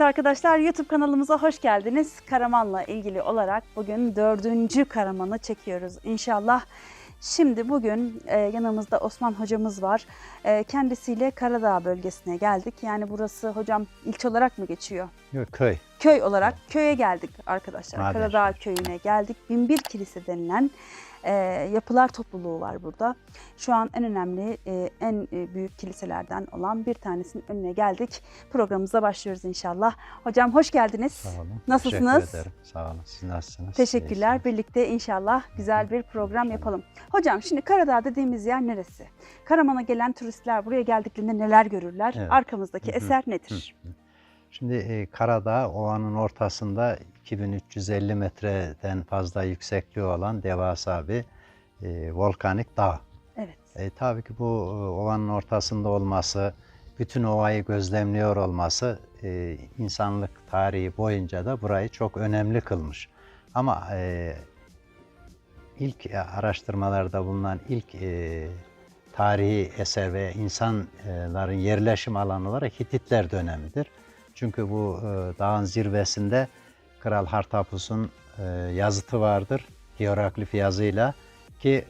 Evet arkadaşlar YouTube kanalımıza hoş geldiniz. Karaman'la ilgili olarak bugün dördüncü Karaman'ı çekiyoruz inşallah. Şimdi bugün e, yanımızda Osman hocamız var. E, kendisiyle Karadağ bölgesine geldik. Yani burası hocam ilçe olarak mı geçiyor? Yok köy. Köy olarak köye geldik arkadaşlar. Maden. Karadağ köyüne geldik. Binbir Kilise denilen e, yapılar topluluğu var burada. Şu an en önemli, e, en e, büyük kiliselerden olan bir tanesinin önüne geldik. Programımıza başlıyoruz inşallah. Hocam hoş geldiniz. Sağ olun. Nasılsınız? Teşekkür ederim. Sağ olun. Siz nasılsınız? Teşekkürler. İyisiniz. Birlikte inşallah güzel bir program yapalım. Hocam şimdi Karadağ dediğimiz yer neresi? Karaman'a gelen turistler buraya geldiklerinde neler görürler? Evet. Arkamızdaki Hı hı. eser nedir? Şimdi e, Karadağ Ova'nın ortasında 2350 metreden fazla yüksekliği olan devasa bir e, volkanik dağ. Evet. E, tabii ki bu e, ovanın ortasında olması, bütün ovayı gözlemliyor olması e, insanlık tarihi boyunca da burayı çok önemli kılmış. Ama e, ilk e, araştırmalarda bulunan ilk e, tarihi eser ve insanların yerleşim alanı olarak Hititler dönemidir. Çünkü bu e, dağın zirvesinde Kral Hartapus'un e, yazıtı vardır. Hieroglif yazıyla ki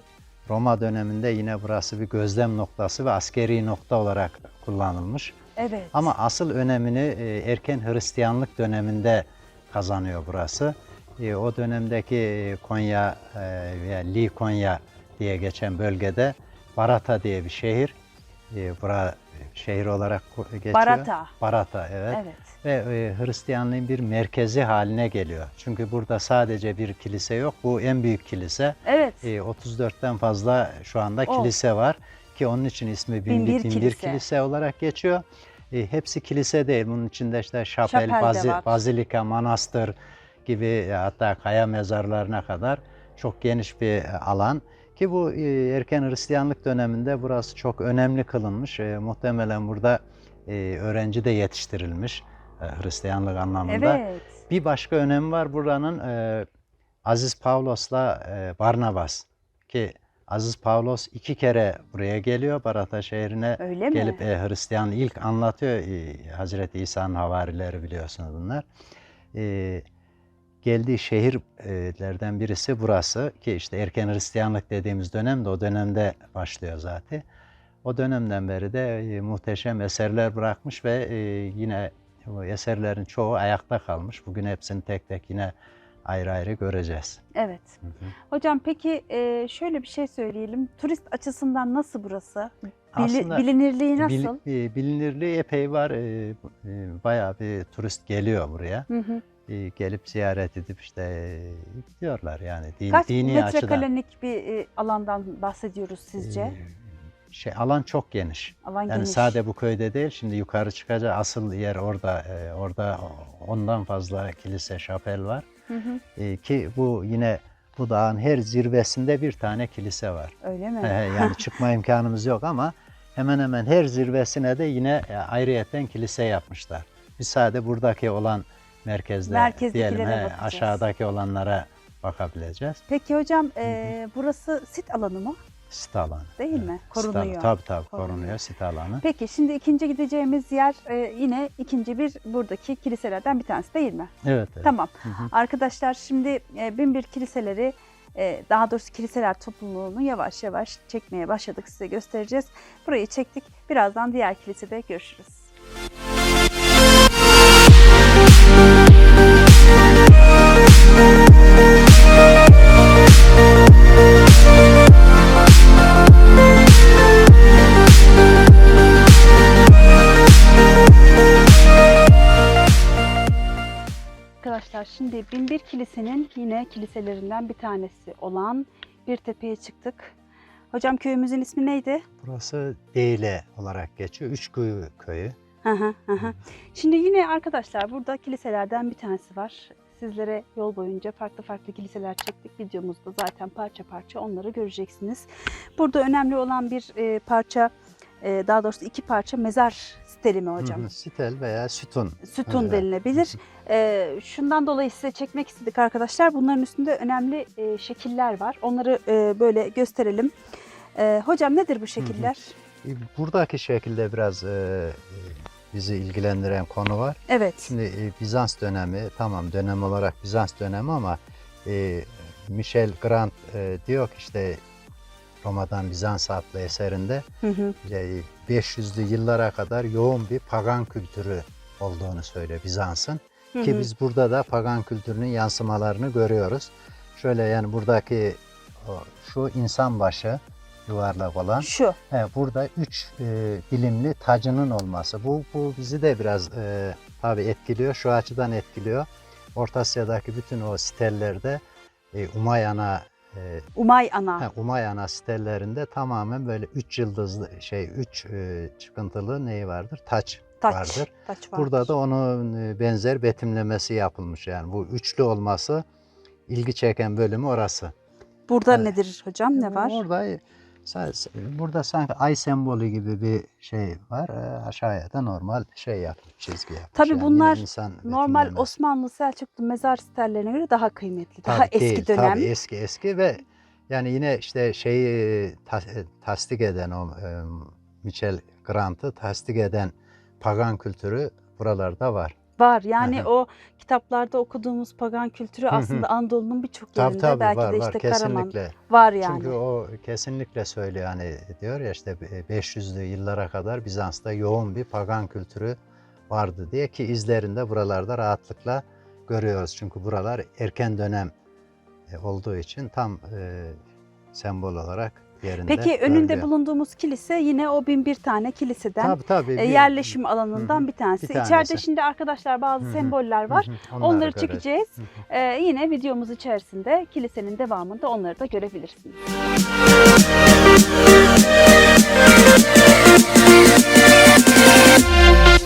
Roma döneminde yine burası bir gözlem noktası ve askeri nokta olarak kullanılmış. Evet. Ama asıl önemini e, erken Hristiyanlık döneminde kazanıyor burası. E, O dönemdeki e, Konya e, veya Likonya diye geçen bölgede Barata diye bir şehir. E, Bura şehir olarak geçiyor. Barata. Barata evet. Evet. Ve e, Hristiyanlığın bir merkezi haline geliyor. Çünkü burada sadece bir kilise yok. Bu en büyük kilise. Evet. E, 34'ten fazla şu anda Oh. kilise var ki onun için ismi Binbir Binbir, Kilise. kilise. olarak geçiyor. E, hepsi kilise değil. Bunun içinde işte şapel, Şapel bazi- bazilika, manastır gibi e, hatta kaya mezarlarına kadar çok geniş bir e, alan. Ki bu e, erken Hristiyanlık döneminde burası çok önemli kılınmış. E, muhtemelen burada e, öğrenci de yetiştirilmiş e, Hristiyanlık anlamında. Evet. Bir başka önemi var buranın e, Aziz Pavlos'la e, Barnabas ki Aziz Pavlos iki kere buraya geliyor Barata şehrine Öyle mi? gelip e, Hristiyan ilk anlatıyor e, Hazreti İsa'nın havarileri biliyorsunuz bunlar. E, geldiği şehirlerden birisi burası ki işte erken Hristiyanlık dediğimiz dönem de o dönemde başlıyor zaten. O dönemden beri de e, muhteşem eserler bırakmış ve e, yine bu eserlerin çoğu ayakta kalmış. Bugün hepsini tek tek yine ayrı ayrı göreceğiz. Evet. Hocam peki e, şöyle bir şey söyleyelim. Turist açısından nasıl burası? Bili- Aslında bilinirliği Bil- nasıl? e, bilinirliği epey var. E, e, bayağı bir turist geliyor buraya. Hı hı. E, gelip ziyaret edip işte e, gidiyorlar yani din, Kaç dini açıdan. metrekarelik bir e, alandan bahsediyoruz sizce? E, şey alan çok geniş. Alan Yani geniş. sade bu köyde değil. Şimdi yukarı çıkacak asıl yer orada. E, orada ondan fazla kilise, şapel var. Hı hı. E, ki bu yine bu dağın her zirvesinde bir tane kilise var. Öyle mi? He, yani çıkma imkanımız yok ama hemen hemen her zirvesine de yine e, ayrıyetten kilise yapmışlar. Biz sadece buradaki olan merkezde diyelim he, bakacağız. aşağıdaki olanlara bakabileceğiz. Peki hocam e, burası sit alanı mı? Sit alanı. Değil Evet, mi? sit alanı. Korunuyor. Tabii tabii Korunuyor. korunuyor sit alanı. Peki şimdi ikinci gideceğimiz yer e, yine ikinci bir buradaki kiliselerden bir tanesi değil mi? Evet. evet. Tamam. Hı hı. Arkadaşlar şimdi e, Binbir kiliseleri e, daha doğrusu kiliseler topluluğunu yavaş yavaş çekmeye başladık. Size göstereceğiz. Burayı çektik. Birazdan diğer kilisede görüşürüz. Arkadaşlar şimdi Binbir Kilise'nin yine kiliselerinden bir tanesi olan bir tepeye çıktık. Hocam köyümüzün ismi neydi? Burası Deyle olarak geçiyor. Üçkuyu köyü. Hı. Şimdi yine arkadaşlar burada kiliselerden bir tanesi var. Sizlere yol boyunca farklı farklı kiliseler çektik. Videomuzda zaten parça parça onları göreceksiniz. Burada önemli olan bir e, parça, e, daha doğrusu iki parça mezar steli mi hocam? Hı veya sütun. Sütun Evet. denilebilir. E, şundan dolayı size çekmek istedik arkadaşlar. Bunların üstünde önemli e, şekiller var. Onları e, böyle gösterelim. E, hocam nedir bu şekiller? E, Buradaki şekilde biraz e, e, bizi ilgilendiren konu var. Evet. Şimdi e, Bizans dönemi tamam dönem olarak Bizans dönemi ama e, Michel Grant e, diyor ki işte Roma'dan Bizans adlı eserinde Hı hı. e, 500'lü yıllara kadar yoğun bir pagan kültürü olduğunu söylüyor Bizans'ın. Ki biz burada da pagan kültürünün yansımalarını görüyoruz. Şöyle yani buradaki şu insan başı yuvarlak olan Şu. he, burada üç e, dilimli tacının olması. Bu, bu bizi de biraz e, tabii etkiliyor. Şu açıdan etkiliyor. Orta Asya'daki bütün o stellerde e, Umayana e, Umay ana. Ha, Umayana stellerinde tamamen böyle üç yıldızlı şey üç e, çıkıntılı neyi vardır? Taç, Taç. vardır. Taç vardır. Burada da onun e, benzer betimlemesi yapılmış yani bu üçlü olması ilgi çeken bölümü orası. Burada Evet. nedir hocam? Ne var? Orada burada sanki ay sembolü gibi bir şey var. E, aşağıya da normal şey yapmış, çizgi yapmış. Tabii Yani bunlar insan Normal betimlemesi. Osmanlı Selçuklu mezar stellerine göre daha kıymetli. Daha Tabii eski değil, dönem. Tabii eski eski ve yani yine işte şeyi ta- tasdik eden o e, Michel Grant'ı tasdik eden pagan kültürü buralarda var. Var. Yani hı. o kitaplarda okuduğumuz pagan kültürü aslında Anadolu'nun birçok Tabii yerinde tabii belki var de var işte Karaman kesinlikle. var yani. Çünkü o kesinlikle söylüyor hani diyor ya işte 500'lü yıllara kadar Bizans'ta yoğun bir pagan kültürü vardı diye ki izlerinde buralarda rahatlıkla görüyoruz. Çünkü buralar erken dönem e, olduğu için tam e, sembol olarak yerinde Peki önünde görülüyor. bulunduğumuz kilise yine o bin bir tane kiliseden Tabii tabii. e, bir- yerleşim alanından Hı hı, bir tanesi. bir tanesi. İçeride şimdi arkadaşlar bazı Hı hı, semboller var. hı, Onları göreceğiz. çekeceğiz. Hı hı. Ee, yine videomuz içerisinde kilisenin devamında onları da görebilirsiniz. Evet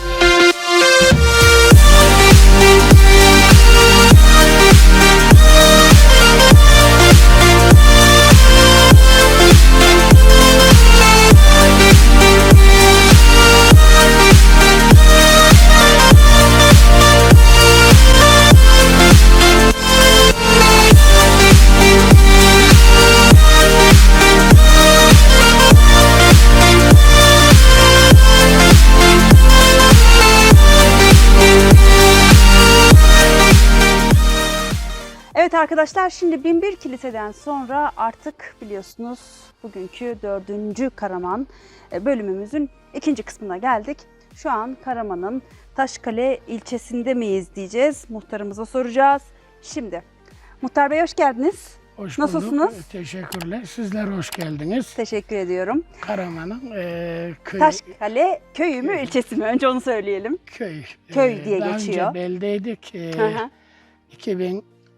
arkadaşlar şimdi Binbir Kilise'den sonra artık biliyorsunuz bugünkü dördüncü Karaman e, bölümümüzün ikinci kısmına geldik. Şu an Karaman'ın Taşkale ilçesinde miyiz diyeceğiz. Muhtarımıza soracağız. Şimdi Muhtar Bey hoş geldiniz. Hoş Nasılsınız? bulduk. Teşekkürler. Sizler hoş geldiniz. Teşekkür ediyorum. Karaman'ın eee köy, Taşkale köyü mü ilçesi mi? Önce onu söyleyelim. köy. Köy Eee, diye daha geçiyor. önce beldeydik. Hı hı.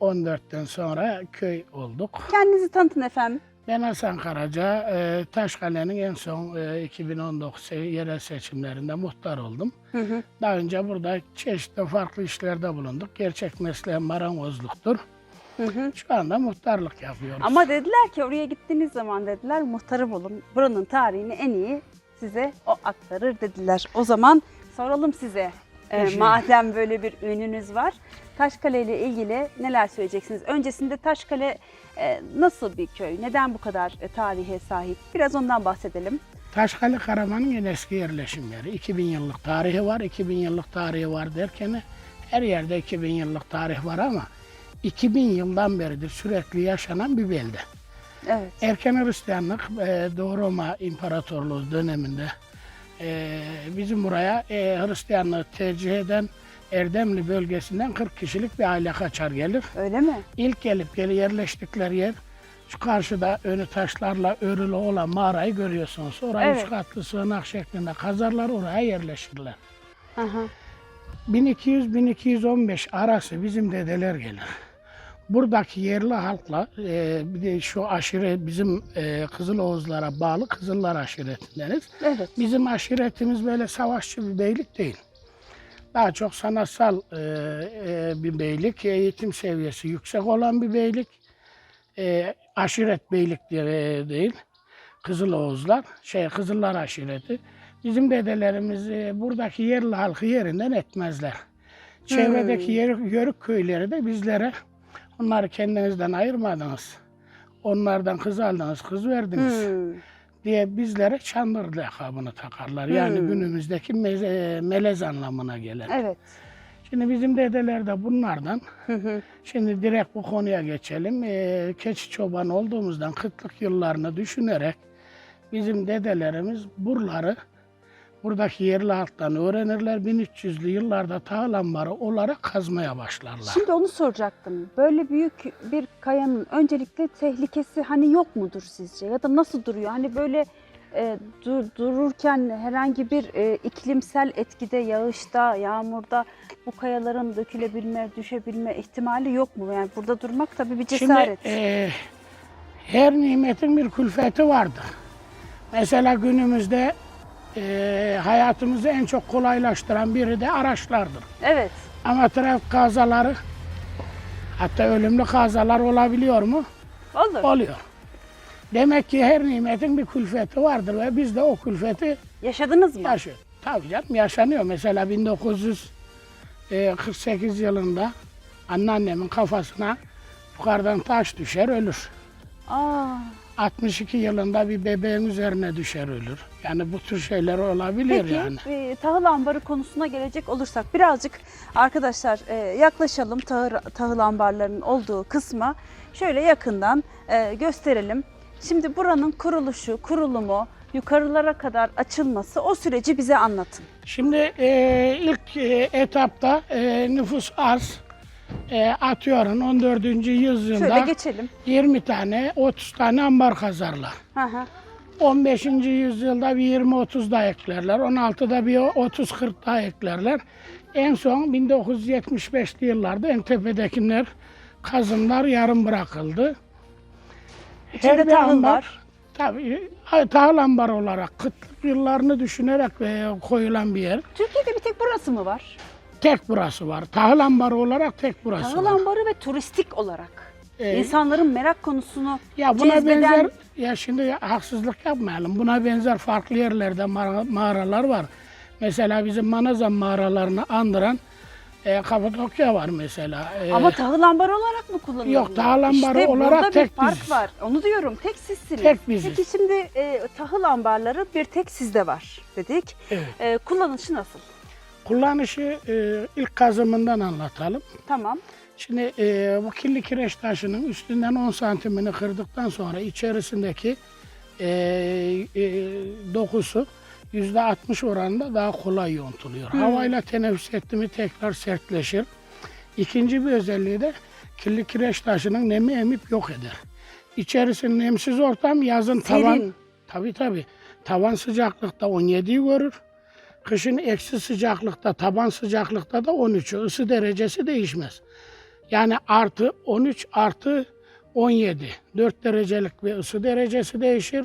2014'ten sonra köy olduk. Kendinizi tanıtın efendim. Ben Hasan Karaca. eee, Taşkale'nin en son eee, 2019 se- yerel seçimlerinde muhtar oldum. Hı hı. Daha önce burada çeşitli farklı işlerde bulunduk. Gerçek mesleğim marangozluktur. Hı hı. Şu anda muhtarlık yapıyoruz. Ama dediler ki oraya gittiğiniz zaman dediler muhtarı bulun. Buranın tarihini en iyi size o aktarır dediler. O zaman soralım size. Teşekkür. madem böyle bir ününüz var. Taşkale ile ilgili neler söyleyeceksiniz? Öncesinde Taşkale e, nasıl bir köy? Neden bu kadar e, tarihe sahip? Biraz ondan bahsedelim. Taşkale Karaman'ın en eski yerleşim yeri. 2000 yıllık tarihi var. 2000 yıllık tarihi var derken her yerde 2000 yıllık tarih var ama 2000 yıldan beridir sürekli yaşanan bir belde. Evet. Erken Hristiyanlık e, Doğu Roma İmparatorluğu döneminde e, bizim buraya e, Hristiyanlığı tercih eden Erdemli bölgesinden 40 kişilik bir aile kaçar gelir. Öyle mi? İlk gelip geri yerleştikleri yer şu karşıda önü taşlarla örülü olan mağarayı görüyorsunuz. Orayı Evet. üç katlı sığınak şeklinde kazarlar oraya yerleşirler. Aha. 1200-1215 arası bizim dedeler gelir. Buradaki yerli halkla e, bir de şu aşire bizim e, Kızıl Oğuzlara bağlı Kızıllar aşiretindeniz. Evet. Bizim aşiretimiz böyle savaşçı bir beylik değil. Daha çok sanatsal e, e, bir beylik, eğitim seviyesi yüksek olan bir beylik. E, aşiret beylik diye e, değil. Kızıl Oğuzlar, şey Kızıllar aşireti. Bizim dedelerimiz e, buradaki yerli halkı yerinden etmezler. Çevredeki yer, yörük köyleri de bizlere onları kendinizden ayırmadınız. Onlardan kız aldınız, kız verdiniz. Hmm. Diye bizlere çandır lakabını takarlar. Yani Hmm. günümüzdeki meze- melez anlamına gelen. Evet. Şimdi bizim dedeler de bunlardan. Hı hı. Şimdi direkt bu konuya geçelim. Ee, keçi çoban olduğumuzdan kıtlık yıllarını düşünerek bizim dedelerimiz buraları buradaki yerli halktan öğrenirler. 1300'lü yıllarda tağlambarı olarak kazmaya başlarlar. Şimdi onu soracaktım. Böyle büyük bir kayanın öncelikle tehlikesi hani yok mudur sizce? Ya da nasıl duruyor? Hani böyle e, dur- dururken herhangi bir e, iklimsel etkide, yağışta, yağmurda bu kayaların dökülebilme, düşebilme ihtimali yok mu? Yani burada durmak tabii bir cesaret. Şimdi e, her nimetin bir külfeti vardır. Mesela günümüzde e, hayatımızı en çok kolaylaştıran biri de araçlardır. Evet. Ama trafik kazaları hatta ölümlü kazalar olabiliyor mu? Olur. Oluyor. Demek ki her nimetin bir külfeti vardır ve biz de o külfeti Yaşadınız mı? yaşıyoruz. Tabii canım yaşanıyor. Mesela 1948 yılında anneannemin kafasına yukarıdan taş düşer ölür. Aa, 62 yılında bir bebeğin üzerine düşer ölür. Yani bu tür şeyler olabilir Peki yani. e, tahıl ambarı konusuna gelecek olursak birazcık arkadaşlar e, yaklaşalım tahıl, tahıl ambarlarının olduğu kısma. Şöyle yakından e, gösterelim. Şimdi buranın kuruluşu, kurulumu, yukarılara kadar açılması o süreci bize anlatın. Şimdi e, ilk e, etapta e, nüfus az. E, atıyorum 14. yüzyılda Şöyle geçelim. 20 tane 30 tane ambar kazarlar. Hı hı. 15. yüzyılda bir 20-30 daha eklerler. 16'da bir 30-40 daha eklerler. En son 1975'li yıllarda en tepedekiler kazımlar yarım bırakıldı. İçinde bir tahıl ambar- var. Tabii tahıl ambarı olarak kıtlık yıllarını düşünerek e, koyulan bir yer. Türkiye'de bir tek burası mı var? Tek burası var. Tahıl ambarı olarak tek burası Tahıl var. ambarı ve turistik olarak. Ee, İnsanların merak konusunu Ya buna cezbeden- benzer ya şimdi haksızlık yapmayalım. Buna benzer farklı yerlerde mağara- mağaralar var. Mesela bizim Manazan mağaralarını andıran e, Kapadokya var mesela. E, ama tahıl ambarı olarak mı kullanılıyor? Yok, tahıl ambarı işte olarak burada tek bir fark biziz. var. Onu diyorum. Tek sizsiniz. Tek biziz. Peki şimdi e, tahıl ambarları bir tek sizde var dedik. Evet. E, kullanışı nasıl? Kullanışı e, ilk kazımından anlatalım. Tamam. Şimdi e, bu kirli kireç taşının üstünden 10 santimini kırdıktan sonra içerisindeki e, e, dokusu yüzde 60 oranında daha kolay yontuluyor. Hmm. Havayla teneffüs etti mi tekrar sertleşir. İkinci bir özelliği de kirli kireç taşının nemi emip yok eder. İçerisi nemsiz ortam yazın tavan Serin. tabi tabi tavan sıcaklıkta 17'yi görür. Kışın eksi sıcaklıkta, taban sıcaklıkta da 13'ü. Isı derecesi değişmez. Yani artı 13 artı 17. 4 derecelik bir ısı derecesi değişir.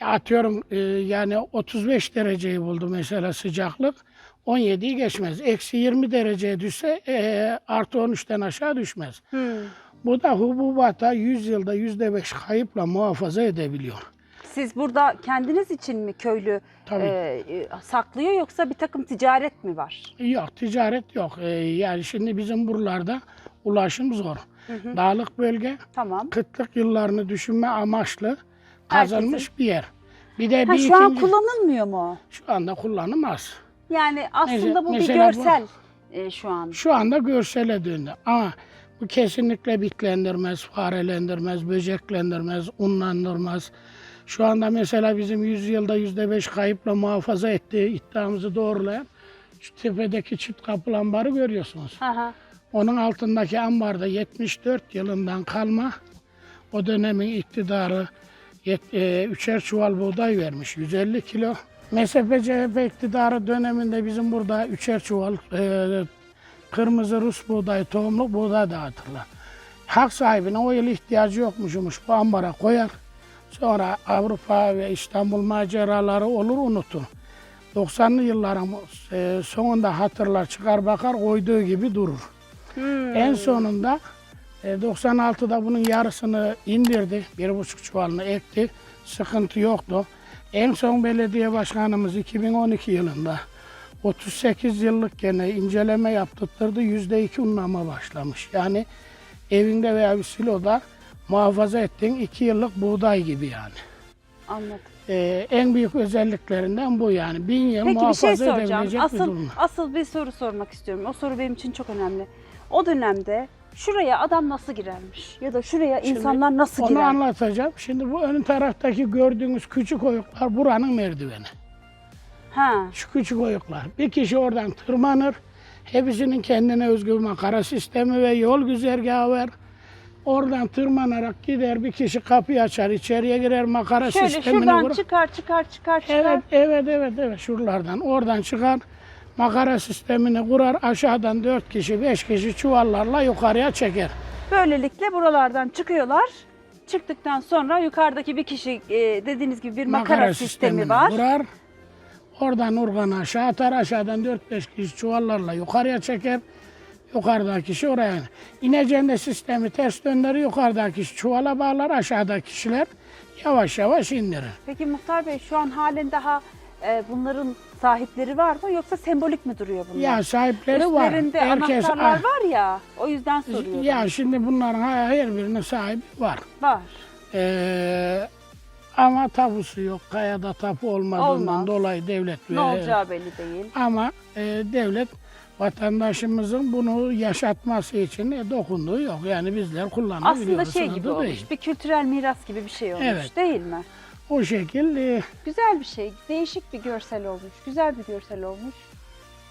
E, Atıyorum e, yani 35 dereceyi buldu mesela sıcaklık. 17'yi geçmez. Eksi 20 dereceye düşse e, artı 13'ten aşağı düşmez. Hmm. Bu da hububata 100 yılda %5 kayıpla muhafaza edebiliyor. Siz burada kendiniz için mi köylü Tabii. e, saklıyor yoksa bir takım ticaret mi var? Yok ticaret yok. E, yani şimdi bizim buralarda ulaşım zor. Dağlık bölge. Tamam. kıtlık yıllarını düşünme amaçlı kazanmış bir yer. Bir de Ha, bir şu an ikinci- kullanılmıyor mu? şu anda kullanım az. Yani aslında bu bir mesela bu- görsel e, şu an. Şu anda görsele döndü ama bu kesinlikle bitlendirmez, farelendirmez, böceklendirmez, unlandırmaz. Şu anda mesela bizim 100 yılda yüzde beş kayıpla muhafaza ettiği iddiamızı doğrulayan şu tepedeki çift kapı ambarı görüyorsunuz. Hı. Onun altındaki ambarda 74 yılından kalma o dönemin iktidarı yet- e, üçer çuval buğday vermiş 150 kilo. MSP CHP iktidarı döneminde bizim burada üçer çuval e, kırmızı Rus buğday, tohumluk buğday dağıtırlar. Hak sahibine o yıl ihtiyacı yokmuşmuş bu ambara koyar. Sonra Avrupa ve İstanbul maceraları olur unutur. 90'lı yılların e, sonunda hatırlar çıkar bakar koyduğu gibi durur. Hmm. En sonunda e, 96'da bunun yarısını indirdi. Bir buçuk çuvalını ekti. Sıkıntı yoktu. En son belediye başkanımız 2012 yılında 38 yıllık gene inceleme yaptırdı. %2 unlama başlamış. Yani evinde veya bir siloda muhafaza ettiğin 2 yıllık buğday gibi yani. Anladım. Ee, en büyük özelliklerinden bu yani. Bin yıl Peki bir muhafaza şey soracağım. edebilecek bir Asıl durum. asıl bir soru sormak istiyorum. O soru benim için çok önemli. O dönemde şuraya adam nasıl girermiş? Ya da şuraya Şimdi insanlar nasıl Onu girer? anlatacağım. Şimdi bu ön taraftaki gördüğünüz küçük oyuklar buranın merdiveni. Ha. Şu küçük oyuklar. Bir kişi oradan tırmanır. Hepsinin kendine özgü bir makara sistemi ve yol güzergahı var. Oradan tırmanarak gider bir kişi kapıyı açar içeriye girer makara Şöyle sistemini şuradan kurar. çıkar çıkar çıkar çıkar. Evet, evet, evet, evet. Şuralardan, oradan çıkar. Makara sistemini kurar. Aşağıdan dört kişi, beş kişi çuvallarla yukarıya çeker. Böylelikle buralardan çıkıyorlar. Çıktıktan sonra yukarıdaki bir kişi e, dediğiniz gibi bir makara, sistemi sistemini var. kurar. Oradan urganı aşağı atar. Aşağıdan dört beş kişi çuvallarla yukarıya çeker. Yukarıdaki kişi oraya. İneceğinde sistemi ters döndürür. Yukarıdaki kişi çuvala bağlar. Aşağıdaki kişiler yavaş yavaş indirir. Peki Muhtar Bey şu an halen daha e, bunların sahipleri var mı yoksa sembolik mi duruyor bunlar? Ya sahipleri var. Üstlerinde Herkes anahtarlar var ya o yüzden soruyorum. Ya şimdi bunların her birinin sahibi var. Var. Ee, ama tapusu yok. Kayada tapu olmadığından Olmaz. dolayı devlet Ne olacağı belli değil. Ama e, devlet vatandaşımızın bunu yaşatması için e, dokunduğu yok. Yani bizler kullanabiliyoruz. Aslında şey gibi olmuş. değil. Bir kültürel miras gibi bir şey olmuş Evet. değil mi? O şekil e, Güzel bir şey. Değişik bir görsel olmuş. Güzel bir görsel olmuş.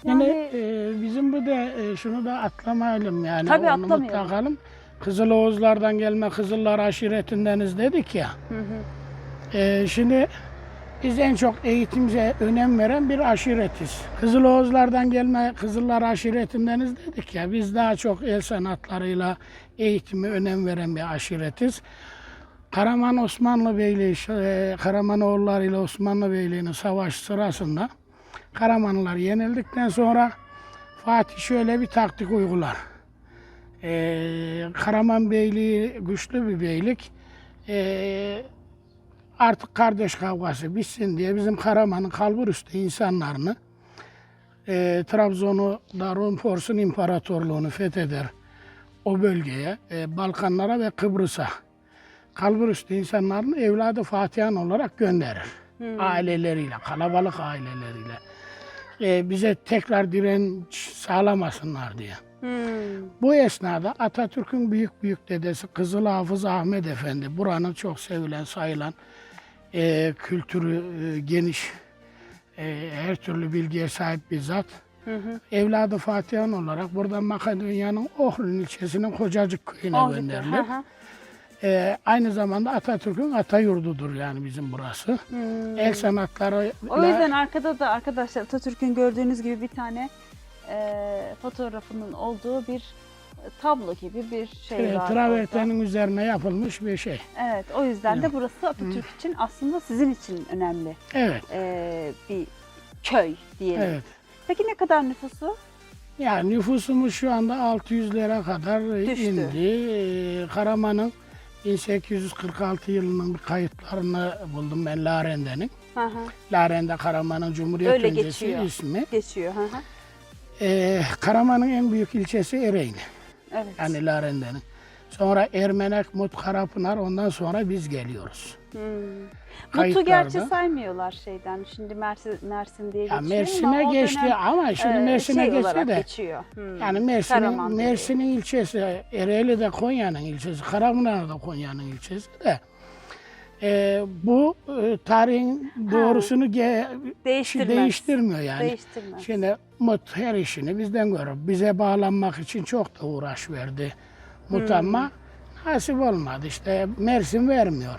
yani Yani e, bizim bu da e, şunu da atlamayalım yani. Tabii onu atlamayalım. Kızıl Oğuzlardan gelme Kızıllar aşiretindeniz dedik ya. Hı hı. Ee, şimdi biz en çok eğitimize önem veren bir aşiretiz. Kızıl Oğuzlardan gelme Kızıllar aşiretindeniz dedik ya. Biz daha çok el sanatlarıyla eğitime önem veren bir aşiretiz. Karaman Osmanlı Beyliği, e, Karamanoğulları ile Osmanlı Beyliği'nin savaş sırasında Karamanlılar yenildikten sonra Fatih şöyle bir taktik uygular. Ee, Karaman Beyliği güçlü bir beylik. Ee, artık kardeş kavgası bitsin diye bizim Karaman'ın kalburüstü insanlarını e, Trabzon'u Darun Porsun İmparatorluğunu fetheder o bölgeye, e, Balkanlara ve Kıbrıs'a kalburüstü insanların evladı Fatihan olarak gönderir. Aileleriyle, kalabalık aileleriyle. E, bize tekrar direnç sağlamasınlar diye. Hmm. Bu esnada Atatürk'ün büyük büyük dedesi Kızıl Hafız Ahmet Efendi, buranın çok sevilen, sayılan, e, kültürü e, geniş, e, her türlü bilgiye sahip bir zat. Hı hı. Evladı Fatihan olarak buradan Makedonya'nın Ohrun ilçesinin Kocacık köyüne Oldu. gönderilir. Hı hı. E, aynı zamanda Atatürk'ün ata yurdudur yani bizim burası. Hmm. El sanatları O yüzden arkada da arkadaşlar Atatürk'ün gördüğünüz gibi bir tane e, fotoğrafının olduğu bir tablo gibi bir şey var. orada. travertenin üzerine yapılmış bir şey. Evet o yüzden de burası Atatürk için aslında sizin için önemli Evet, e, bir köy diyelim. evet. Peki ne kadar nüfusu? Yani nüfusumuz şu anda 600'lere kadar Düştü. indi. Ee, Karaman'ın 1846 yılının bir kayıtlarını buldum ben Larende'nin. Hı hı. Larende Karaman'ın Cumhuriyet Öyle öncesi geçiyor. ismi. Geçiyor. Hı hı. Ee, Karaman'ın en büyük ilçesi Ereğli. Evet. Yani Larende'nin. Sonra Ermenek, Mut, Karapınar ondan sonra biz geliyoruz. Hmm. Mutlu gerçi saymıyorlar şeyden. Şimdi Mersin, Mersin diye Ya geçiyor ama Mersin'e o geçti dönem, ama şimdi e, Mersin'e şey geçse de geçiyor. Hmm. Yani Mersin'in. Mersin'in ilçesi, Ereğli de Konya'nın ilçesi, Karapınar da Konya'nın ilçesi de e, bu e, tarihin doğrusunu ge- Değiştirmez. değiştirmiyor yani. Değiştirmez. Şimdi Mut her işini bizden görüp bize bağlanmak için çok da uğraş verdi. Mut Hmm. ama nasip olmadı işte Mersin vermiyor.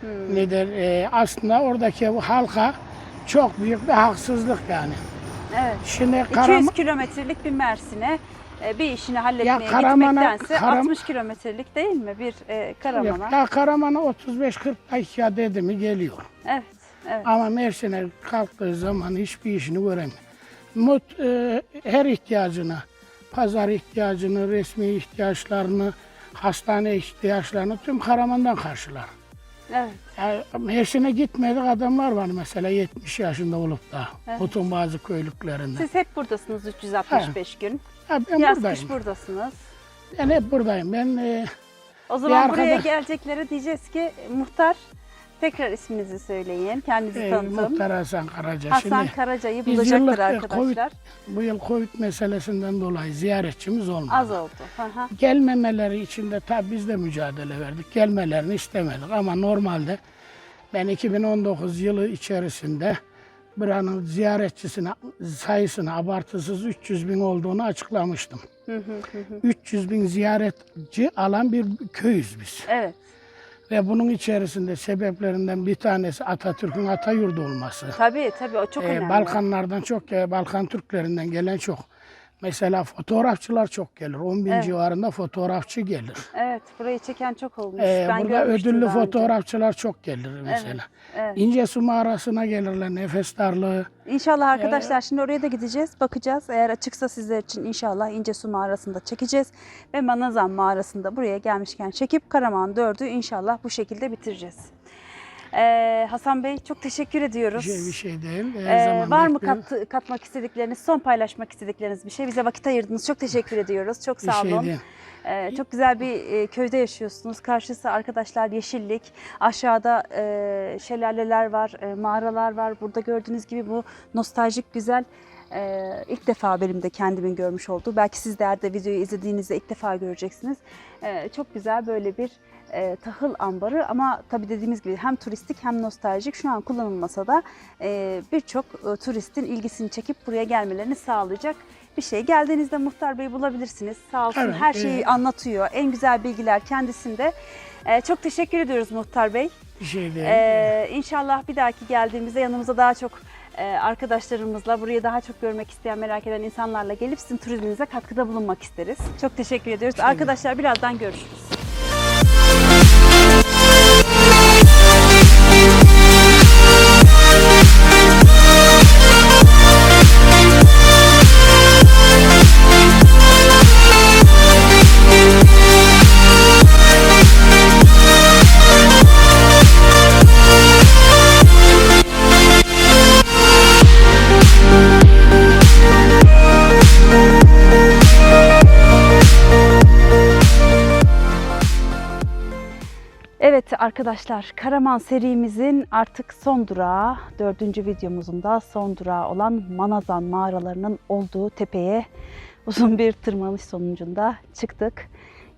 Hmm. Nedir? E, aslında oradaki halka çok büyük bir haksızlık yani. Evet. Şimdi 200 Karaman kilometrelik bir Mersin'e bir işini halletmeye Karaman'a- gitmektense Karam- 60 kilometrelik değil mi bir e, Karaman'a? Ya Karaman'a 35-40 dakika dedi mi geliyor. Evet, evet. Ama Mersin'e kalktığı zaman hiçbir işini göremiyor. Mut e, her ihtiyacını, pazar ihtiyacını, resmi ihtiyaçlarını, hastane ihtiyaçlarını tüm Karaman'dan karşılar. Evet. Yani Mersin'e gitmedik adamlar var mesela 70 yaşında olup da Evet. Mut'un bazı köylüklerinde. Siz hep buradasınız 365 gün. Ha, ben Yaz buradayım. kış buradasınız. Ben hep buradayım. Ben e, O zaman Bir buraya arkadaş- geleceklere diyeceğiz ki muhtar Tekrar isminizi söyleyin. Kendinizi tanıtın. Muhtar Hasan Karaca. Hasan Şimdi Karaca'yı biz bulacaktır yıllık, e, arkadaşlar. bu yıl Covid meselesinden dolayı ziyaretçimiz olmadı. Az oldu. Hı hı. Gelmemeleri için de tabii biz de mücadele verdik. Gelmelerini istemedik ama normalde ben 2019 yılı içerisinde buranın ziyaretçisine sayısını abartısız 300 bin olduğunu açıklamıştım. Hı hı hı hı. 300 bin ziyaretçi alan bir köyüz biz. Evet. Ve bunun içerisinde sebeplerinden bir tanesi Atatürk'ün ata yurdu olması. Tabii tabii o çok Ee, önemli. Balkanlardan çok, e, Balkan Türklerinden gelen çok. Mesela fotoğrafçılar çok gelir. 10 bin Evet. civarında fotoğrafçı gelir. Evet burayı çeken çok olmuş. Ee, ben burada görmüştüm ödüllü daha önce. fotoğrafçılar çok gelir mesela. Evet. İncesu mağarasına gelirler, nefes darlığı. İnşallah arkadaşlar şimdi oraya da gideceğiz. Bakacağız. Eğer açıksa sizler için inşallah İncesu mağarasında çekeceğiz. Ve Manazan mağarasında buraya gelmişken çekip Karaman 4'ü inşallah bu şekilde bitireceğiz. Ee, Hasan Bey çok teşekkür Bir ediyoruz. şey, bir şey değil. Her Ee, zaman var mı kat, katmak istedikleriniz, son paylaşmak istedikleriniz bir şey? Bize vakit ayırdınız. Çok teşekkür ediyoruz. Çok Bir sağ şey olun. değil. Ee, çok güzel bir e, köyde yaşıyorsunuz. Karşısı arkadaşlar yeşillik. Aşağıda e, şelaleler var, e, mağaralar var. Burada gördüğünüz gibi bu nostaljik güzel. e, ilk defa benim de kendimin görmüş olduğu. Belki sizler de videoyu izlediğinizde ilk defa göreceksiniz. E, çok güzel böyle bir e, tahıl ambarı ama tabii dediğimiz gibi hem turistik hem nostaljik şu an kullanılmasa da e, birçok e, turistin ilgisini çekip buraya gelmelerini sağlayacak bir şey. Geldiğinizde Muhtar Bey'i bulabilirsiniz. Sağ olsun Evet, her şeyi e- anlatıyor. En güzel bilgiler kendisinde. E, çok teşekkür ediyoruz Muhtar Bey. Bir şey değil. Ee, inşallah bir dahaki geldiğimizde yanımıza daha çok e, arkadaşlarımızla, burayı daha çok görmek isteyen, merak eden insanlarla gelip sizin turizminize katkıda bulunmak isteriz. Çok teşekkür ediyoruz. Şimdi- Arkadaşlar birazdan görüşürüz. Arkadaşlar Karaman serimizin artık son durağı, dördüncü videomuzun da son durağı olan Manazan mağaralarının olduğu tepeye uzun bir tırmanış sonucunda çıktık.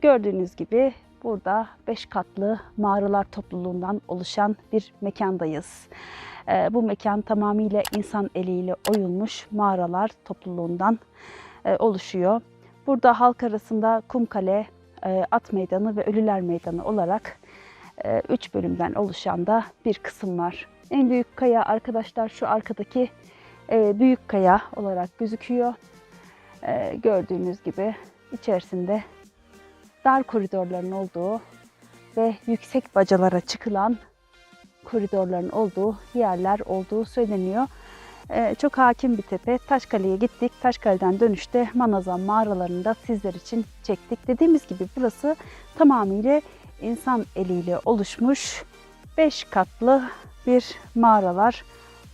Gördüğünüz gibi burada beş katlı mağaralar topluluğundan oluşan bir mekandayız. Ee, bu mekan tamamıyla insan eliyle oyulmuş mağaralar topluluğundan e, oluşuyor. Burada halk arasında Kumkale, e, At Meydanı ve Ölüler Meydanı olarak e, üç bölümden oluşan da bir kısım var. En büyük kaya arkadaşlar şu arkadaki e, büyük kaya olarak gözüküyor. E, gördüğünüz gibi içerisinde dar koridorların olduğu ve yüksek bacalara çıkılan koridorların olduğu yerler olduğu söyleniyor. E, çok hakim bir tepe. Taşkale'ye gittik. Taşkale'den dönüşte Manazan mağaralarında sizler için çektik. Dediğimiz gibi burası tamamıyla insan eliyle oluşmuş 5 katlı bir mağaralar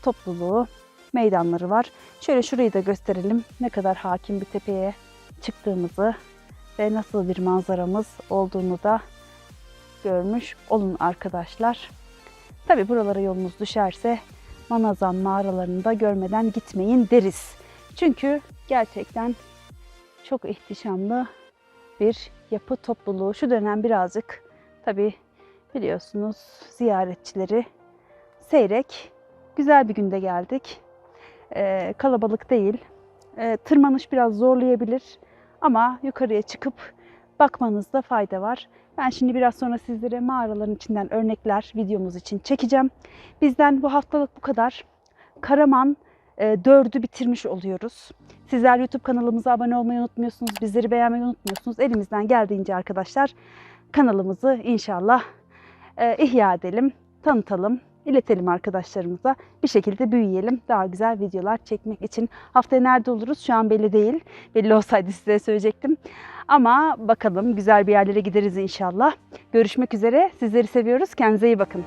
topluluğu, meydanları var. Şöyle şurayı da gösterelim. Ne kadar hakim bir tepeye çıktığımızı ve nasıl bir manzaramız olduğunu da görmüş olun arkadaşlar. Tabi buralara yolunuz düşerse Manazan mağaralarını da görmeden gitmeyin deriz. Çünkü gerçekten çok ihtişamlı bir yapı topluluğu. Şu dönem birazcık tabi biliyorsunuz ziyaretçileri seyrek. Güzel bir günde geldik. Ee, kalabalık değil. Ee, tırmanış biraz zorlayabilir ama yukarıya çıkıp bakmanızda fayda var. Ben şimdi biraz sonra sizlere mağaraların içinden örnekler videomuz için çekeceğim. Bizden bu haftalık bu kadar. Karaman e, 4'ü bitirmiş oluyoruz. Sizler YouTube kanalımıza abone olmayı unutmuyorsunuz. Bizleri beğenmeyi unutmuyorsunuz. Elimizden geldiğince arkadaşlar kanalımızı inşallah e, ihya edelim, tanıtalım, iletelim arkadaşlarımıza. Bir şekilde büyüyelim. Daha güzel videolar çekmek için. Haftaya nerede oluruz şu an belli değil. Belli olsaydı size söyleyecektim. Ama bakalım güzel bir yerlere gideriz inşallah. Görüşmek üzere. Sizleri seviyoruz. Kendinize iyi bakın.